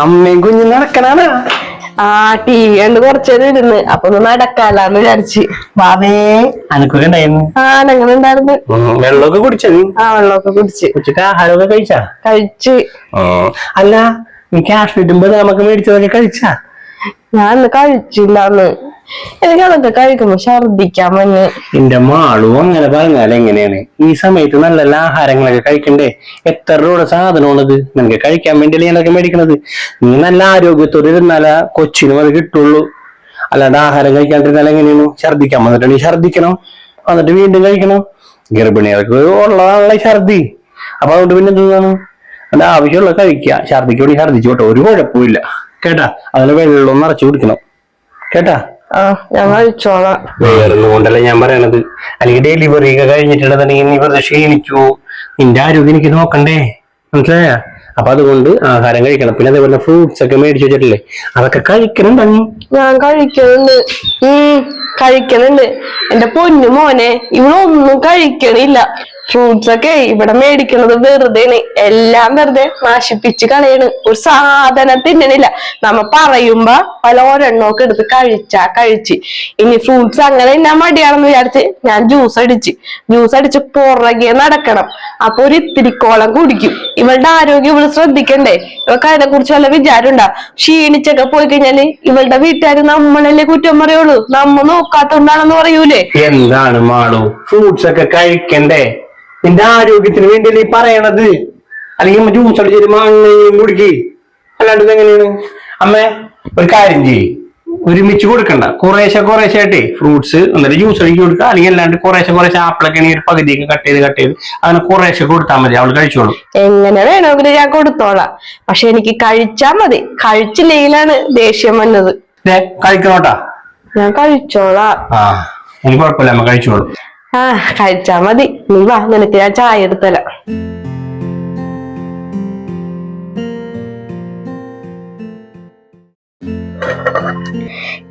അമ്മയും കുഞ്ഞു നടക്കണാണ്. ആ ടി വി കണ്ട് കുറച്ചേരം ഇരുന്ന്. അപ്പൊ ഒന്ന് നടക്കാലാന്ന് വിചാരിച്ച്. ബാബേ. അനക്കൊക്കെ ഉണ്ടായിരുന്നു? ആ ഉണ്ടായിരുന്നു വെള്ളമൊക്കെ കുടിച്ചാ നീ? ആ വെള്ളമൊക്കെ കുടിച്ച്. ഉച്ചയ്ക്ക് ആഹാരമൊക്കെ കഴിച്ചാ? കഴിച്ച്. അല്ല നീ ക്യാഷ് കിട്ടുമ്പോ നമുക്ക് മേടിച്ചതൊക്കെ കഴിച്ചാ? ഞാൻ ഇന്ന് കഴിച്ചില്ലാന്ന് എനിക്ക് അതൊക്കെ കഴിക്കുമ്പോ ഛർദിക്കാൻ മഞ്ഞ് എന്റെ മാളും അങ്ങനെ പറഞ്ഞാൽ എങ്ങനെയാണ്? ഈ സമയത്ത് നല്ല നല്ല ആഹാരങ്ങളൊക്കെ കഴിക്കണ്ടേ? എത്ര രൂപയുടെ സാധനമാണത്? നിനക്ക് കഴിക്കാൻ വേണ്ടിയല്ലേ ഞാനൊക്കെ മേടിക്കണത്? നീ നല്ല ആരോഗ്യത്തോടെ ഇരുന്നാലാ കൊച്ചിനും അത് കിട്ടുള്ളൂ. അല്ലാണ്ട് ആഹാരം കഴിക്കാണ്ടിരുന്നാൽ എങ്ങനെയാണ്? ഛർദിക്കാൻ വന്നിട്ട് നീ ഛർദിക്കണം എന്നിട്ട് വീണ്ടും കഴിക്കണം. ഗർഭിണികൾക്ക് ഉള്ളതാണല്ലോ ഛർദി അപ്പൊ അതുകൊണ്ട് പിന്നെ എന്താണ് അത് ആവശ്യമുള്ള കഴിക്കുക. ഛർദിക്കോടി ഛർദിച്ചോട്ടെ ഒരു കുഴപ്പമില്ല കേട്ടാ? അതിന് വെള്ളം നിറച്ചു കുടിക്കണം. കേട്ടാ? ഞാൻ കഴിച്ചോളാം കൊണ്ടല്ല ഞാൻ പറയണത്. അല്ലെങ്കിൽ ഡെലിവറി ഒക്കെ കഴിഞ്ഞിട്ടുണ്ടെന്നുണ്ടെങ്കിൽ നീ വെറുതെ ക്ഷീണിച്ചു നിന്റെ ആരോഗ്യം എനിക്ക് നോക്കണ്ടേ? മനസ്സിലായ? അപ്പൊ അതുകൊണ്ട് ആഹാരം കഴിക്കണം. പിന്നെ അതേപോലെ ഫ്രൂട്ട്സ് ഒക്കെ മേടിച്ചു വെച്ചിട്ടില്ലേ? അതൊക്കെ കഴിക്കണം തന്നെ ഞാൻ കഴിക്കുന്നുണ്ട് ഉം കഴിക്കുന്നുണ്ട് എന്റെ പൊന്നു മോനെ ഇവളൊന്നും കഴിക്കണില്ല. ഫ്രൂട്ട്സ് ഒക്കെ ഇവിടെ മേടിക്കുന്നത് വെറുതെയാണ് എല്ലാം വെറുതെ നശിപ്പിച്ച് കളയണ്. ഒരു സാധനം തിന്നണില്ല. നമ്മ പറയുമ്പോ പല എടുത്ത് കഴിച്ചാ കഴിച്ച്. ഇനി ഫ്രൂട്ട്സ് അങ്ങനെ തിന്നാൻ മടിയാണെന്ന് വിചാരിച്ച് ഞാൻ ജ്യൂസ് അടിച്ച്. ജ്യൂസ് അടിച്ച് പുറകെ നടക്കണം. അപ്പൊ ഒരു ഇത്തിരിക്കോളം കുടിക്കും. ഇവളുടെ ആരോഗ്യം ഇവൾ ശ്രദ്ധിക്കണ്ടേ? ഇവൾക്ക് അതിനെ കുറിച്ച് വല്ല വിചാരം ഉണ്ടാ ക്ഷീണിച്ചൊക്കെ പോയി കഴിഞ്ഞാൽ ഇവളുടെ വീട്ടുകാർ നമ്മളല്ലേ കുറ്റം പറയുള്ളൂ. നമ്മ നോക്കാത്തോണ്ടാണെന്ന് പറയൂലേ? എന്താണ് മാളു? ഫ്രൂട്ട്സ് ഒക്കെ കഴിക്കണ്ടേ? നിന്റെ ആരോഗ്യത്തിന് വേണ്ടിയല്ലേ ഈ പറയണത്? അല്ലെങ്കിൽ ജ്യൂസ് അടിച്ചിട്ട് മാങ്ങയും കുടിക്ക്. അല്ലാണ്ട് എങ്ങനെയാണ്? അമ്മ ഒരു കാര്യം ചെയ്യ്. ഒരുമിച്ച് കൊടുക്കണ്ട. കുറേശ്ശെ കുറേശ്ശെ ആയിട്ടേ ഫ്രൂട്ട്സ് എന്നിട്ട് ജ്യൂസ് അടിക്കി കൊടുക്കുക അല്ലെങ്കിൽ അല്ലാണ്ട് കുറേശ്ശെ കുറേശ്ശെ ആപ്പിളൊക്കെ ആണെങ്കിൽ ഒരു പകുതിയൊക്കെ കട്ട് ചെയ്ത് കട്ട് ചെയ്ത് അങ്ങനെ കുറേശ്ശെ കൊടുത്താൽ മതി. അവൾ കഴിച്ചോളൂ. എങ്ങനെ വേണമെങ്കിലും ഞാൻ കൊടുത്തോളാം. പക്ഷെ എനിക്ക് കഴിച്ചാ മതി. കഴിച്ചില്ലെങ്കിലാണ് ദേഷ്യം വന്നത്. കഴിക്കണോട്ടാ? ഞാൻ കഴിച്ചോളാം. ആ എനിക്ക് കുഴപ്പമില്ല. അമ്മ കഴിച്ചോളും. ആ കഴിച്ചാ മതി. നീ വാ നിനക്ക് ഞാൻ ചായ എടുത്തല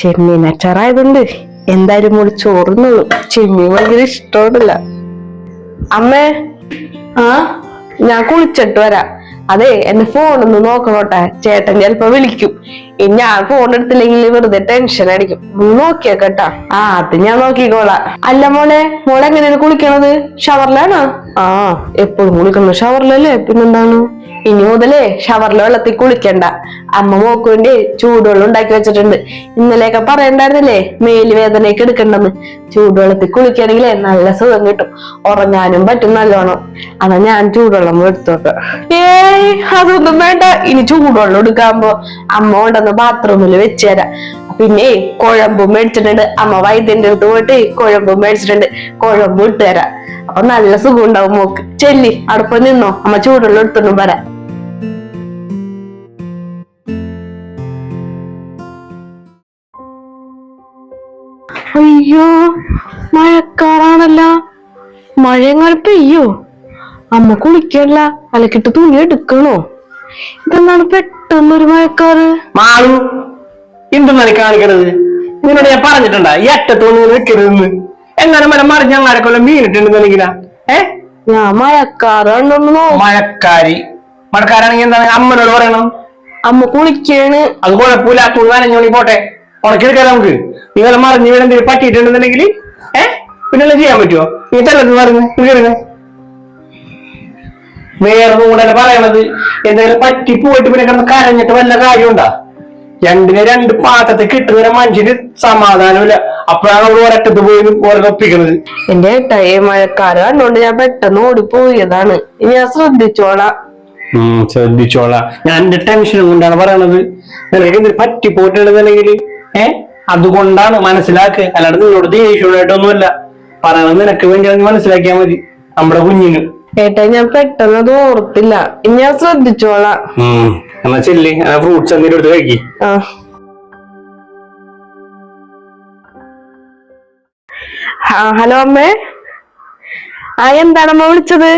ചെമ്മീൻ അച്ചാറായതുണ്ട്. എന്തായാലും മോൾ ചോറുന്നുള്ളു ചെമ്മീൻ ഭയങ്കര ഇഷ്ടമല്ല അമ്മേ ആ? ഞാൻ കുളിച്ചിട്ട് വരാം. അതെ എന്റെ ഫോണൊന്ന് നോക്കണോട്ടെ. ചേട്ടൻ ചിലപ്പോ വിളിക്കും. ഞാൻ ഫോൺ എടുത്തില്ലെങ്കിൽ വെറുതെ ടെൻഷൻ അടിക്കും. നീ നോക്കിയാ കേട്ടാ. ആ അത് ഞാൻ നോക്കിക്കോളാം. അല്ല മോളെ മോളെ എങ്ങനെയാണ് കുളിക്കണത്? ഷവറിലാണോ ആ എപ്പോഴും കുളിക്കണം ഷവറിലല്ലേ പിന്നെന്താണ്? ഇനി മുതലേ ഷവറിലെ വെള്ളത്തിൽ കുളിക്കണ്ട. അമ്മ മോക്ക് വേണ്ടി ചൂടുവെള്ളം ഉണ്ടാക്കി വെച്ചിട്ടുണ്ട്. ഇന്നലെയൊക്കെ പറയണ്ടായിരുന്നില്ലേ? മേൽ വേദനയൊക്കെ എടുക്കണ്ടെന്ന്. ചൂടുവെള്ളത്തിൽ കുളിക്കുകയാണെങ്കിലേ നല്ല സുഖം കിട്ടും. ഉറങ്ങാനും പറ്റും നല്ലോണം. അതാ ഞാൻ ചൂടുവെള്ളം എടുത്തോട്ടെ. ഏയ് അതൊന്നും വേണ്ട. ഇനി ചൂടുവെള്ളം എടുക്കാമ്പോ അമ്മ കൊണ്ടുവന്ന് ബാത്റൂമിൽ വെച്ചുതരാം പിന്നെ കുഴമ്പും മേടിച്ചിട്ടുണ്ട്. അമ്മ വൈദ്യന്റെ അടുത്ത് പോയിട്ട് കുഴമ്പും മേടിച്ചിട്ടുണ്ട്. കുഴമ്പും ഇട്ടുതരാം അപ്പൊ നല്ല സുഖം ഉണ്ടാവും മോക്ക്. ചെല്ലി അടുപ്പ് നിന്നോ? അമ്മ ചൂടുള്ള എടുത്തൊന്നും വരാം. അയ്യോ മഴക്കാറാണല്ലോ. മഴ എങ്ങനെ പെയ്യോ? അമ്മ കുളിക്കല്ല അലക്കിട്ട് തുണി എടുക്കണോ? ഇതെന്താണ് പെട്ടെന്നൊരു മഴക്കാറ്? മാളു എന്തെന്നാണ് കാണിക്കണത്? നിന്നോട് ഞാൻ പറഞ്ഞിട്ടുണ്ടാ ഈ അറ്റത്തോന്ന് നിൽക്കരുതെന്ന് എങ്ങനെ മരം മറിഞ്ഞ അങ്ങാരെ കൊല്ലം ഏ? ഞാൻ മഴക്കാറാണ് മഴക്കാരി. മഴക്കാരാണെങ്കിൽ എന്താണ് അമ്മനോട് പറയണം? അമ്മ കുളിക്കാണ്. അത് കുഴപ്പമില്ല തുണി നനഞ്ഞോണി പോട്ടെ. ഉണക്കിയെടുക്കാം നമുക്ക്. നിങ്ങൾ മറിഞ്ഞു എന്തെങ്കിലും പറ്റിയിട്ടുണ്ടെന്നുണ്ടെങ്കിൽ ഏ? പിന്നെ ചെയ്യാൻ പറ്റുമോ നീ തല്ലത് മറിഞ്ഞ് കയറുക വേറെ കൂടെ പറയണത്. എന്തെങ്കിലും പറ്റി പോയിട്ട് പിന്നെ കിടന്ന് കരഞ്ഞിട്ട് വല്ല കാര്യമുണ്ടാ? രണ്ടിനെ രണ്ട് പാത്രത്തിൽ കിട്ടുന്ന മനുഷ്യന് സമാധാനമില്ല. അപ്പോഴാണ് അവിടെ ഒരറ്റത്ത് പോയി ഓരോ ഒപ്പിക്കുന്നത് എന്റെ ഏട്ടായി മഴക്കാലം കണ്ടോണ്ട് ഞാൻ പെട്ടെന്ന് ഓടിപ്പോയതാണ്. ഇനി ഞാൻ ശ്രദ്ധിച്ചോളാം. ഉം ശ്രദ്ധിച്ചോളാം. ഞാൻ എന്റെ ടെൻഷൻ കൊണ്ടാണ് പറയണത്. നിനക്ക് എന്തെങ്കിലും പറ്റി പോയിട്ടുണ്ടെന്നുണ്ടെങ്കിൽ ഏ? അതുകൊണ്ടാണ് മനസ്സിലാക്ക്. അല്ലാണ്ട് നിന്നോട് ദേഷ്യമായിട്ടൊന്നുമല്ല പറയണത് നിനക്ക് വേണ്ടി മനസ്സിലാക്കിയാൽ മതി. നമ്മുടെ കുഞ്ഞിന് ഏട്ടാ ഞാൻ പെട്ടെന്ന് അത് ഓർത്തില്ല. ഇനി ഞാൻ ശ്രദ്ധിച്ചോളാം. എന്നാ ചെല്ലി ഫ്രൂട്ട്സ് എന്തെങ്കിലും എടുത്ത് കഴിക്കി. ആ. ആ ഹലോ അമ്മേ. ആ എന്താണമ്മ വിളിച്ചത്?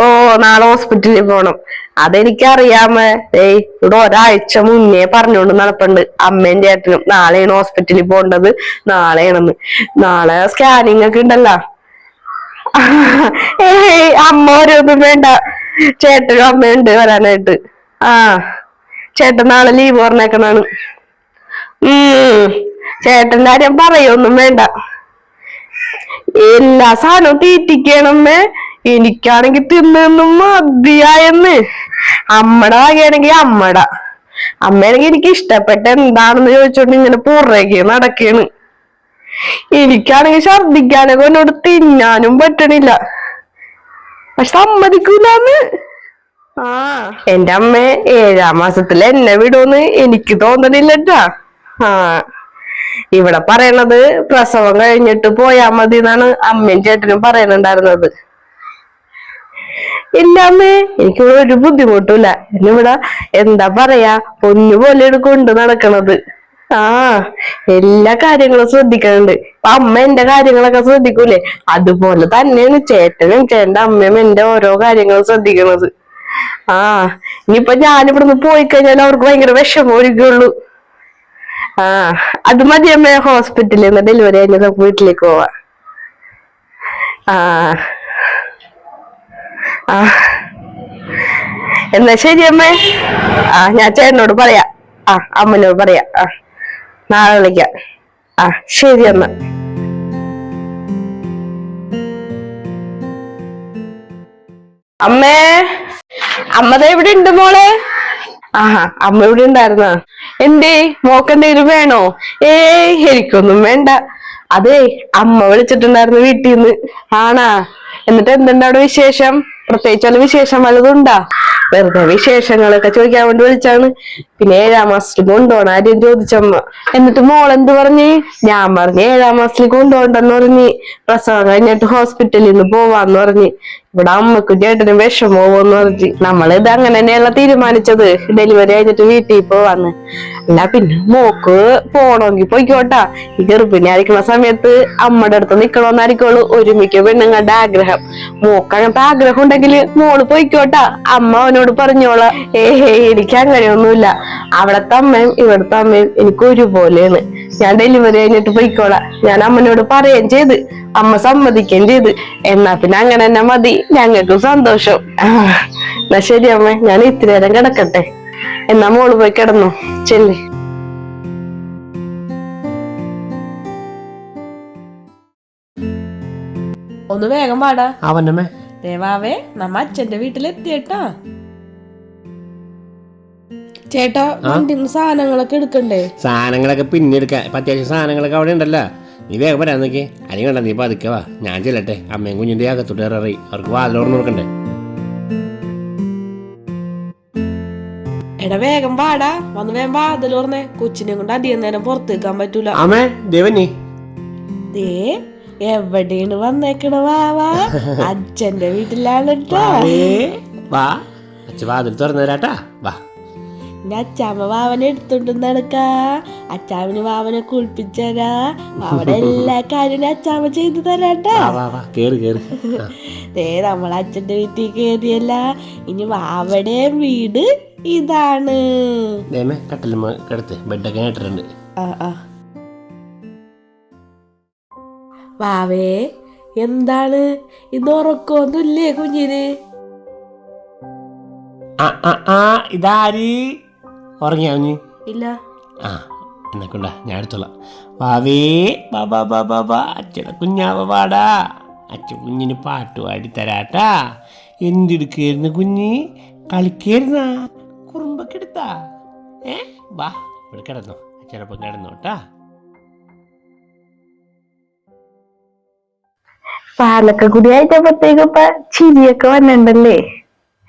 ഓ നാളെ ഹോസ്പിറ്റലിൽ പോണം. അതെനിക്കറിയാമേ ഏയ് ഇവിടെ ഒരാഴ്ച മുന്നേ പറഞ്ഞുകൊണ്ട് നടപ്പുണ്ട്. അമ്മയും ചേട്ടനും നാളെയാണ് ഹോസ്പിറ്റലിൽ പോകേണ്ടത്. നാളെയാണെന്ന്. നാളെ സ്കാനിങ് ഒക്കെ ഉണ്ടല്ലോ. അമ്മ ഓരോന്നും വേണ്ട. ചേട്ടനും അമ്മയുണ്ട് വരാനായിട്ട്. ആ ചേട്ടൻ നാളെ ലീവ് പറഞ്ഞേക്കണാണ്. ഉം ചേട്ടന്റെ കാര്യം പറയൊന്നും വേണ്ട. എല്ലാ സാധനവും തീറ്റിക്കണമേ. എനിക്കാണെങ്കി തിന്നൊന്നും മതിയായെന്ന്. അമ്മടെ വകയാണെങ്കി അമ്മട. അമ്മയാണെങ്കി എനിക്ക് ഇഷ്ടപ്പെട്ട എന്താണെന്ന് ചോദിച്ചോണ്ട് ഇങ്ങനെ പുറകെ നടക്കാണ്. എനിക്കാണെങ്കിൽ ഛർദിക്കാനൊക്കെ എന്നോട് തിന്നാനും പറ്റണില്ല. പക്ഷെ സമ്മതിക്കൂലെന്ന്. ആ. എന്റെ അമ്മ ഏഴാം മാസത്തിൽ എന്നെ വിടുമെന്ന് എനിക്ക് തോന്നണില്ലട്ടാ. ആ. ഇവിടെ പറയണത് പ്രസവം കഴിഞ്ഞിട്ട് പോയാ മതി എന്നാണ് അമ്മയും ചേട്ടനും പറയണുണ്ടായിരുന്നത് ഇല്ല അമ്മേ എനിക്കിവിടെ ഒരു ബുദ്ധിമുട്ടില്ല എന്നിവിടെ എന്താ പറയാ പൊന്നു പോലെ കൊണ്ട് നടക്കണത്. ആ എല്ലാ കാര്യങ്ങളും ശ്രദ്ധിക്കണുണ്ട്. ഇപ്പൊ അമ്മ എന്റെ കാര്യങ്ങളൊക്കെ ശ്രദ്ധിക്കൂലേ അതുപോലെ തന്നെയാണ് ചേട്ടനും ചേട്ടന്റെ അമ്മയും എന്റെ ഓരോ കാര്യങ്ങളും ശ്രദ്ധിക്കണത്. ആ ഇനിയിപ്പൊ ഞാനിവിടുന്ന് പോയി കഴിഞ്ഞാൽ അവർക്ക് ഭയങ്കര വിഷമമായിരിക്കുള്ളൂ. ആ അത് മതി അമ്മ ഹോസ്പിറ്റലിൽ നിന്ന് ഡെലിവറി കഴിഞ്ഞാൽ നമുക്ക് വീട്ടിലേക്ക് പോവാ. ആ ആ. എന്നാ ശരി അമ്മേ. ആ ഞാൻ ചേട്ടനോട് പറയാ. ആ അമ്മനോട് പറയാ. ആ. നാളെ വിളിക്കാം. ആ ശരി എന്നാ. അമ്മേ അമ്മ എവിടെ ഉണ്ട് മോളെ. ആഹാ അമ്മ ഇവിടെ ഉണ്ടായിരുന്ന? എന്തേ മോക്കെന്തെങ്കിലും വേണോ? ഏയ് എനിക്കൊന്നും വേണ്ട. അതെ അമ്മ വിളിച്ചിട്ടുണ്ടായിരുന്നു വീട്ടിൽ നിന്ന് ആണാ? എന്നിട്ട് എന്തുണ്ട് അവിടെ വിശേഷം? പ്രത്യേകിച്ച് വല്ല വിശേഷം വല്ലതും ഉണ്ടാ വെറുതെ വിശേഷങ്ങളൊക്കെ ചോദിക്കാൻ വേണ്ടി വിളിച്ചാണ്. പിന്നെ ഏഴാം മാസത്തിൽ കൊണ്ടുപോകണം ആദ്യം ചോദിച്ചമ്മ. എന്നിട്ട് മോൾ എന്ത് പറഞ്ഞ്? ഞാൻ പറഞ്ഞ് ഏഴാം മാസത്തിൽ കൊണ്ടുപോകണ്ടെന്ന് പറഞ്ഞ്. പ്രസവം കഴിഞ്ഞിട്ട് ഹോസ്പിറ്റലിൽ നിന്ന് പോവാന്ന് പറഞ്ഞ്. ഇവിടെ അമ്മക്കും ചേട്ടനും വിഷമോന്ന് പറഞ്ഞ് നമ്മളിത് അങ്ങനെ തന്നെയല്ല തീരുമാനിച്ചത്. ഡെലിവറി കഴിഞ്ഞിട്ട് വീട്ടിൽ പോവാന്ന്. അല്ല പിന്നെ മോക്ക് പോണമെങ്കിൽ പോയിക്കോട്ടാ. ഈ ഗർഭിണി ആയിരിക്കുന്ന സമയത്ത് അമ്മയുടെ അടുത്ത് നിക്കണോന്നായിരിക്കുള്ളൂ ഒരുമിക്ക പെണ്ണുങ്ങളുടെ ആഗ്രഹം. മോക്ക് അങ്ങനത്തെ ആഗ്രഹം ഉണ്ടെങ്കിൽ മോൾ പോയിക്കോട്ടാ. അമ്മ അവനോട് പറഞ്ഞോളാം. ഏഹേ എനിക്ക് അങ്ങനെയൊന്നുമില്ല. അവിടത്തെ അമ്മയും ഇവിടുത്തെ അമ്മയും എനിക്ക് ഒരുപോലെയാണ്. ഞാൻ ഡെലിവറി കഴിഞ്ഞിട്ട് പോയിക്കോളാം. ഞാൻ അമ്മനോട് പറയുകയും ചെയ്ത്. അമ്മ സമ്മതിക്കുകയും ചെയ്ത്. എന്നാ പിന്നെ അങ്ങനെ തന്നെ മതി. ഞങ്ങൾക്കും സന്തോഷം. എന്നാ ശരി അമ്മ ഞാൻ ഇത്തിരി നേരം കിടക്കട്ടെ. എന്നാ മോൾ പോയി കിടന്നു. ചെല്ലി. ഒന്ന് വേഗം പാടാ അവനമ്മേ ദേവാവേ നമ്മ അച്ഛന്റെ വീട്ടിലെത്തിയേട്ടാ. ചേട്ടാ സാധനങ്ങളൊക്കെ എടുക്കണ്ടേ? സാധനങ്ങളൊക്കെ പിന്നെ എടുക്കാം. ഇപ്പം അത്യാവശ്യം സാധനങ്ങളൊക്കെ അവിടെ ഉണ്ടല്ലോ. നീ വേഗം വരാൻ നോക്കി അല്ലെങ്കിൽ വേണ്ട നീ പതുക്കവാ ഞാൻ ചെല്ലട്ടെ. അമ്മയും കുഞ്ഞിന്റെ അകത്തോട്ട് ഇററി. അവർക്ക് വാതിലോർന്ന് നോക്കണ്ടേ എടാ വേഗം വാടാ. വന്ന് വേഗം പറഞ്ഞേ കൊച്ചിനെ കൊണ്ട് അധികം നേരം പുറത്ത് നിൽക്കാൻ പറ്റൂല. അമ്മേ ദേവനി ദേ എവിടെയാണ് വന്നേക്കണ വാവാ? അച്ഛന്റെ വീട്ടിലാണ് ട്ടാ. വാ. അച്ഛൻ വാതിൽ തുറന്നു തരാട്ടാ. വാ. എന്റെ അച്ചാമ്മ വാവനെ എടുത്തോണ്ട് നടക്കാ. അച്ചാമ്മന് വാവനെ കുളിപ്പിച്ചരാ. വാവയുടെ എല്ലാ കാര്യവും അച്ചാമ്മ ചെയ്തു തരാട്ടാ. ദേ നമ്മൾ അച്ഛന്റെ വീട്ടിൽ കേറിയല്ല. ഇനി വാവടെ വീട് ഇതാണ്. കട്ടിലുമ്മ കിടത്ത്. ബെഡൊക്കെ കേട്ടിട്ടുണ്ട് ആ ആ. വാവേ എന്താണ്? ഇന്ന് ഉറക്കമൊന്നുമില്ലേ കുഞ്ഞിന്? ആ ആ ആ ഇതാര്? ഉറങ്ങിയാ ഇല്ല. ആ എന്നെ കൊണ്ടാ ഞാൻ എടുത്തോളാം. വാവേ ബാബാ ബാബാ ബാ അച്ഛനെ കുഞ്ഞാവ പാടാ അച്ഛൻ കുഞ്ഞിന് പാട്ട് പാടി തരാട്ടാ എന്തെടുക്കായിരുന്നു കുഞ്ഞ്? കളിക്കായിരുന്ന? കുറുമ്പൊക്കെ എടുത്താ? ഏ വാ ഇവിടെ കിടന്നോ. അച്ഛനൊപ്പം കിടന്നോട്ടാ പാലൊക്കെ കൂടി ആയിട്ടപ്പോഴത്തേക്ക് ചിരിയൊക്കെ വന്നിട്ടുണ്ടല്ലേ?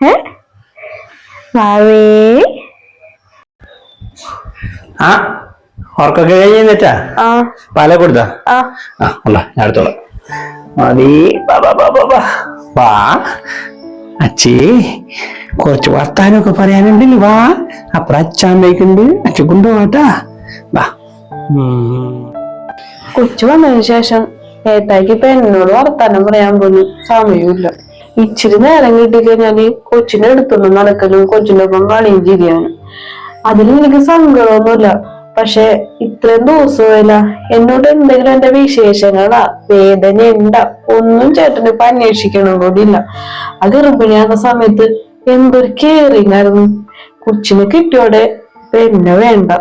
ഏ? വാവേ ആ ഉറക്കൊക്കെ കഴിഞ്ഞിട്ടാ ആ. പാല കൊടുത്താ? ആ. ഉള്ള ഞാൻ അടുത്തോളാം മതി. വാ, അച്ഛേ കുറച്ച് വർത്താനമൊക്കെ പറയാനുണ്ടല്ലോ. വാ. അപ്പുറം അച്ഛാമ്മയ്ക്കുണ്ട് അച്ഛ കൊണ്ടുപോവാട്ടാ വാ. കൊച്ചു വന്നതിന് ശേഷം ഏട്ടായിക്ക് ഇപ്പൊ എന്നോട് വർത്താനം പറയാൻ പോലും സമയമില്ല. ഇച്ചിരി നേരം കിട്ടിക്കഴിഞ്ഞാൽ കൊച്ചിനെ എടുത്തൊന്നും നടക്കലും കൊച്ചിന്റെ ഒപ്പം കളിയും ചിരിയാണ് അതിൽ എനിക്ക് സങ്കടമൊന്നുമില്ല. പക്ഷെ ഇത്രയും ദിവസമായില്ല എന്നോട് എന്തെങ്കിലും എന്റെ വിശേഷങ്ങളാ? വേദന ഉണ്ടാ ഒന്നും ചേട്ടന് ഇപ്പൊ അന്വേഷിക്കണം കൂടിയില്ല ആ ഗർഭിണിയാകുന്ന സമയത്ത് എന്തൊരു കെയറിങ് ആയിരുന്നു. കൊച്ചിന് കിട്ടിയോടെ പിന്നെ വേണ്ട.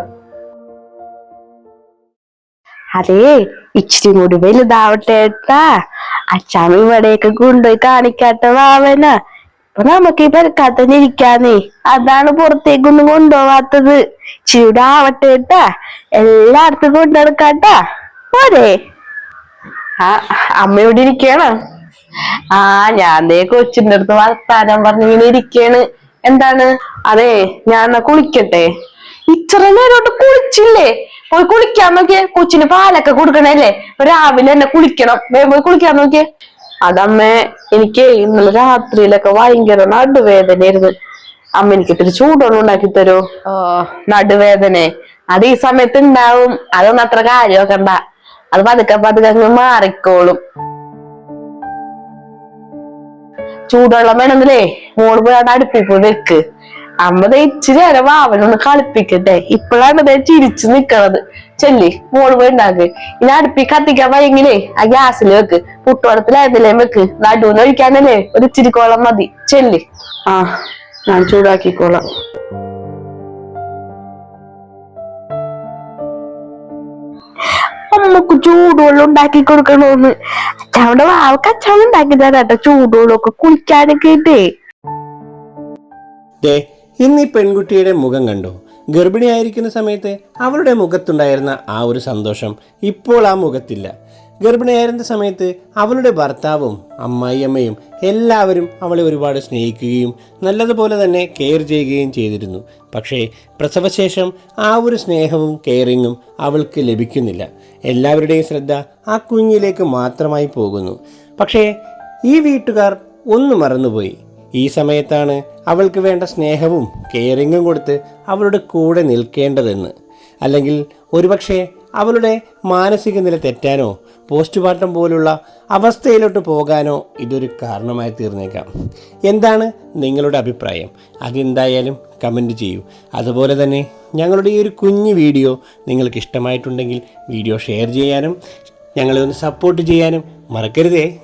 അതേ ഇച്ചിരി കൂടി വലുതാവട്ടെ ഏട്ടാ. അച്ഛാമ്മ ഇവിടേക്ക് കൊണ്ടുപോയി കാണിക്കാത്ത വാവന ഇപ്പൊ നമുക്ക് ഈ പെരക്കാത്തന്നെ ഇരിക്കാന്നേ. അതാണ് പുറത്തേക്കൊന്നും കൊണ്ടുപോവാത്തത്. ചൂടാവട്ടെ കേട്ടാ എല്ലായിടത്തും കൊണ്ടു നടക്കാട്ടാ. പോരെ. ആ അമ്മ ഇവിടെ ഇരിക്കണോ ആ ഞാൻ ദേ കൊച്ചിന്റെ അടുത്ത് വർത്താനം പറഞ്ഞു ഇങ്ങനെ ഇരിക്കാണ് എന്താണ്? അതെ ഞാൻ കുളിക്കട്ടെ. ഇത്ര നേരോട്ട് കുളിച്ചില്ലേ? പോയി കുളിക്കാൻ നോക്കിയേ. കൊച്ചിന് പാലൊക്കെ കൊടുക്കണല്ലേ? അപ്പൊ രാവിലെ തന്നെ കുളിക്കണം. വേഗം പോയി കുളിക്കാൻ നോക്കിയേ. അതമ്മേ എനിക്ക് ഇന്നലെ രാത്രിയിലൊക്കെ ഭയങ്കര നടുവേദനയായിരുന്നു. അമ്മ എനിക്ക് ഇത്തിരി ചൂടോളം ഉണ്ടാക്കി തരൂ. നടുവേദന. അത് ഈ സമയത്ത് ഉണ്ടാവും. അതൊന്നും അത്ര കാര്യമൊക്കെ അത് പതുക്കെ പതുക്കെ അങ്ങ് മാറിക്കോളും. ചൂടുവെള്ളം വേണമെങ്കിലേ മോൾ പോയി അടുപ്പിൽ പോയി വെക്ക് അമ്മ ഇച്ചിരി അരവ അവനൊന്ന് കളിപ്പിക്കട്ടെ. ഇപ്പോഴാണ് ദേ ചിരിച്ചു നിക്കണത്. ചെല്ലി മോൾ പോയി ഉണ്ടാക്ക്. ഇനി അടുപ്പി കത്തിക്കാൻ വയ്യെങ്കിലേ ആ ഗ്യാസിൽ വെക്ക്. പുട്ടുവടത്തിലായിരുന്നില്ലേ വെക്ക്. നടുവിന് ഒഴിക്കാനല്ലേ? ഒരു ഇച്ചിരി കോളം മതി. ചെല്ലി. ആ ഞാൻ ചൂടാക്കിക്കോളാം. അമ്മയ്ക്ക് ചൂടുവെള്ളം ഉണ്ടാക്കി കൊടുക്കണോന്ന്. അച്ഛാവിടെ വാവക്ക് അച്ഛൻ ഉണ്ടാക്കി തരാട്ടോ ചൂടുവെള്ളമൊക്കെ കുളിക്കാനൊക്കെ ഇട്ടേ ദേ ഇന്ന് ഈ പെൺകുട്ടിയുടെ മുഖം കണ്ടോ? ഗർഭിണിയായിരിക്കുന്ന സമയത്ത് അവളുടെ മുഖത്തുണ്ടായിരുന്ന ആ ഒരു സന്തോഷം ഇപ്പോൾ ആ മുഖത്തില്ല. ഗർഭിണിയായിരുന്ന സമയത്ത് അവളുടെ ഭർത്താവും അമ്മായിയമ്മയും എല്ലാവരും അവളെ ഒരുപാട് സ്നേഹിക്കുകയും നല്ലതുപോലെ തന്നെ കെയർ ചെയ്യുകയും ചെയ്തിരുന്നു. പക്ഷേ പ്രസവശേഷം ആ ഒരു സ്നേഹവും കെയറിങ്ങും അവൾക്ക് ലഭിക്കുന്നില്ല. എല്ലാവരുടെയും ശ്രദ്ധ ആ കുഞ്ഞിലേക്ക് മാത്രമായി പോകുന്നു. പക്ഷേ ഈ വീട്ടുകാർ ഒന്ന് മറന്നുപോയി. ഈ സമയത്താണ് അവൾക്ക് വേണ്ട സ്നേഹവും കെയറിങ്ങും കൊടുത്ത് അവളുടെ കൂടെ നിൽക്കേണ്ടതെന്ന്. അല്ലെങ്കിൽ ഒരുപക്ഷെ അവളുടെ മാനസിക നില തെറ്റാനോ പോസ്റ്റ്മോർട്ടം പോലുള്ള അവസ്ഥയിലോട്ട് പോകാനോ ഇതൊരു കാരണമായി തീർന്നേക്കാം. എന്താണ് നിങ്ങളുടെ അഭിപ്രായം? അതെന്തായാലും കമന്റ് ചെയ്യൂ. അതുപോലെ തന്നെ ഞങ്ങളുടെ ഈ ഒരു കുഞ്ഞു വീഡിയോ നിങ്ങൾക്ക് ഇഷ്ടമായിട്ടുണ്ടെങ്കിൽ വീഡിയോ ഷെയർ ചെയ്യാനും ഞങ്ങളെ ഒന്ന് സപ്പോർട്ട് ചെയ്യാനും മറക്കരുതേ.